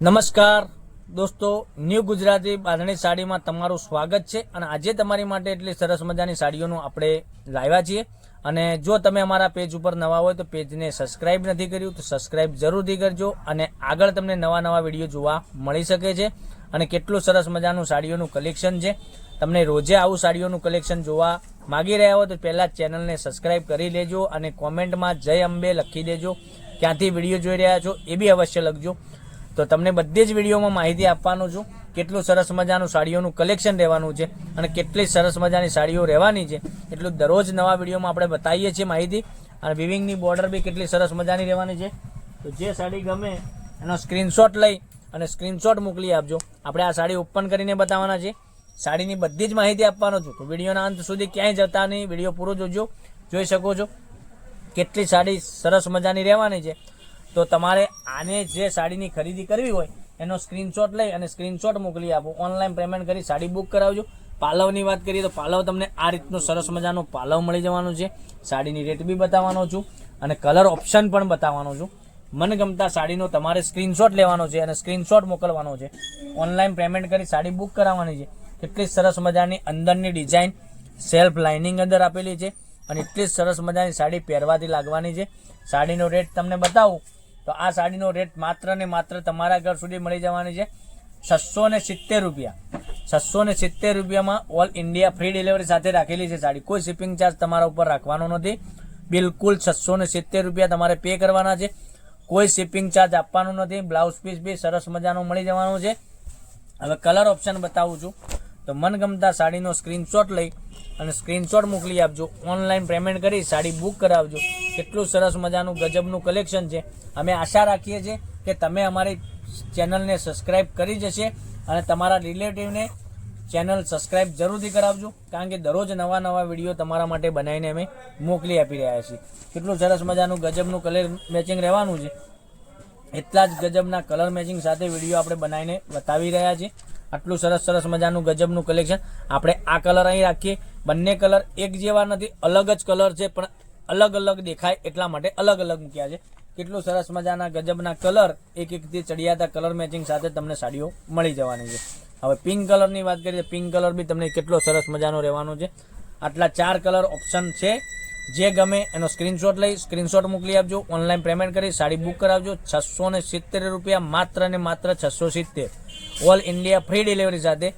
નમસ્કાર. દોસ્તો ન્યૂ ગુજરાતી બાંધણી સાડીમાં તમારું સ્વાગત છે અને આજે તમારી માટે એટલી સરસ મજાની સાડીઓનું આપણે લાવ્યા છીએ. અને જો તમે અમારા પેજ ઉપર નવા હોય તો પેજને સબસ્ક્રાઇબ નથી કર્યું તો સબસ્ક્રાઇબ જરૂરથી કરજો અને આગળ તમને નવા નવા વીડિયો જોવા મળી શકે છે. અને કેટલું સરસ મજાનું સાડીઓનું કલેક્શન છે. તમને રોજે આવું સાડીઓનું કલેક્શન જોવા માગી રહ્યા હોય તો પહેલાં ચેનલને સબસ્ક્રાઇબ કરી લેજો અને કોમેન્ટમાં જય અંબે લખી દેજો. ક્યાંથી વીડિયો જોઈ રહ્યા છો એ બી અવશ્ય લખજો. તો તમને બધી જ વિડીયોમાં માહિતી આપવાનું છું. કેટલું સરસ મજાનું સાડીઓનું કલેક્શન રહેવાનું છે અને કેટલી સરસ મજાની સાડીઓ રહેવાની છે. એટલું દરરોજ નવા વિડીયોમાં આપણે બતાવીએ છીએ માહિતી. અને વિવિંગની બોર્ડર બી કેટલી સરસ મજાની રહેવાની છે. તો જે સાડી ગમે એનો સ્ક્રીનશોટ લઈ અને સ્ક્રીનશોટ મોકલી આપજો. આપણે આ સાડી ઓપન કરીને બતાવવાના છે સાડીની બધી જ માહિતી આપવાનો છું. તો વિડીયોના અંત સુધી ક્યાંય જતા નહીં. વીડિયો પૂરો જોજો. જોઈ શકો છો. કેટલી સાડી સરસ મજાની રહેવાની છે. તો તમારે આને જે સાડીની ખરીદી કરવી હોય, એનો સ્ક્રીનશોટ લઈ અને સ્ક્રીનશોટ મોકલી આપો. ઓનલાઈન પેમેન્ટ કરી સાડી બુક કરાવજો. પાલવની વાત કરીએ તો પાલવ તમને આ રીતનું સરસ મજાનો પાલવ મળી જવાનું છે. સાડીની રેટ બી બતાવવાનો છું અને કલર ઓપ્શન પણ બતાવવાનો છું. મનગમતા સાડીનો તમારે સ્ક્રીનશોટ લેવાનો છે અને સ્ક્રીનશોટ મોકલવાનો છે. ઓનલાઈન પેમેન્ટ કરી સાડી બુક કરાવવાની છે. કેટલી સરસ મજાની અંદરની ડિઝાઇન સેલ્ફ લાઇનિંગ અંદર આપેલી છે અને એટલી સરસ મજાની સાડી પહેરવાથી લાગવાની છે. સાડીનો રેટ તમને બતાવું. તો આ સાડીનો રેટ માત્ર ને માત્ર તમારા ઘર સુધી મળી જવાની છે. છસો ને સિત્તેર રૂપિયા. છસો ને સિત્તેર રૂપિયામાં ઓલ ઇન્ડિયા ફ્રી ડિલિવરી સાથે રાખેલી છે સાડી. કોઈ શિપિંગ ચાર્જ તમારા ઉપર રાખવાનો નથી. બિલકુલ છસો ને સિત્તેર રૂપિયા તમારે પે કરવાના છે. કોઈ શિપિંગ ચાર્જ આપવાનો નથી. બ્લાઉઝ પીસ બી સરસ મજાનું મળી જવાનું છે. હવે કલર ઓપ્શન બતાવું છું. તો મનગમતા સાડીનો સ્ક્રીનશોટ લઈ અને સ્ક્રીનશોટ મોકલી આપજો. ઓનલાઈન પેમેન્ટ કરી સાડી બુક કરાવજો. કેટલું સરસ મજાનું ગજબનું કલેક્શન છે. અમે આશા રાખીએ છીએ કે તમે અમારી ચેનલને સબસ્ક્રાઈબ કરી જશે અને તમારા રિલેટિવને ચેનલ સબસ્ક્રાઈબ જરૂરથી કરાવજો. કારણ કે દરરોજ નવા નવા વીડિયો તમારા માટે બનાવીને અમે મોકલી આપી રહ્યા છીએ. કેટલું સરસ મજાનું ગજબનું કલર મેચિંગ રહેવાનું છે. એટલા જ ગજબના કલર મેચિંગ સાથે વીડિયો આપણે બનાવીને બતાવી રહ્યા છીએ. આટલું સરસ સરસ મજાનું ગજબનું કલેક્શન આપણે આ કલર અહીં રાખીએ. બંને કલર એક જેવા નથી, અલગ જ કલર છે, પણ અલગ અલગ દેખાય એટલા માટે અલગ અલગ મૂક્યા છે. કેટલું સરસ મજાના ગજબના કલર એક એકથી ચડિયાતા કલર મેચિંગ સાથે તમને સાડીઓ મળી જવાની છે. હવે પિંક કલરની વાત કરીએ પિંક કલર બી તમને કેટલો સરસ મજાનો રહેવાનો છે. આટલા ચાર કલર ઓપ્શન છે. જે ગમે એનો સ્ક્રીનશોટ લઈ સ્ક્રીનશોટ મોકલી આપજો. ઓનલાઈન પેમેન્ટ કરી સાડી બુક કરાવજો. છસો ને સિત્તેર રૂપિયા માત્ર ને માત્ર છસો સિત્તેર. ઓલ ઇન્ડિયા ફ્રી ડિલિવરી સાથે.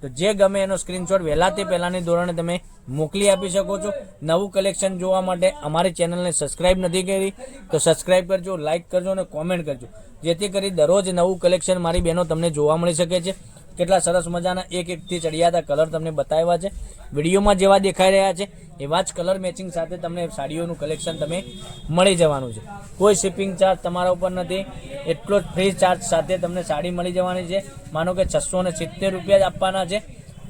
તો જે ગમે એનો સ્ક્રીનશોટ વહેલા તે પહેલાંની ધોરણે તમે મોકલી આપી શકો છો. નવું કલેક્શન જોવા માટે અમારી ચેનલને સબસ્ક્રાઇબ નથી કરી, તો સબસ્ક્રાઇબ કરજો લાઇક કરજો અને કોમેન્ટ કરજો. જેથી કરી દરરોજ નવું કલેક્શન મારી બહેનો તમને જોવા મળી શકે છે. કેટલા સરસ મજાના એક એકથી ચડિયાતા કલર તમને બતાવ્યા છે. વિડીયોમાં જેવા દેખાઈ રહ્યા છે એવા જ કલર મેચિંગ સાથે તમને સાડીઓનું કલેક્શન તમે મળી જવાનું છે. કોઈ શિપિંગ ચાર્જ તમારા ઉપર નથી. એટલો જ ફ્રી ચાર્જ સાથે તમને સાડી મળી જવાની છે. માનો કે છસો ને સિત્તેર રૂપિયા જ આપવાના છે.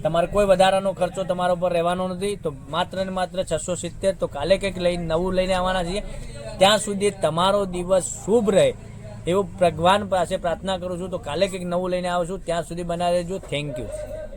તમારે કોઈ વધારાનો ખર્ચો તમારા ઉપર રહેવાનો નથી. તો માત્ર ને માત્ર છસો સિત્તેર તો કાલે કંઈક લઈને, નવું લઈને આવવાના છીએ. ત્યાં સુધી તમારો દિવસ શુભ રહે એવું ભગવાન પાસે પ્રાર્થના કરું છું. તો કાલે કંઈક નવું લઈને આવું છું. ત્યાં સુધી બનાવી દેજો. Thank you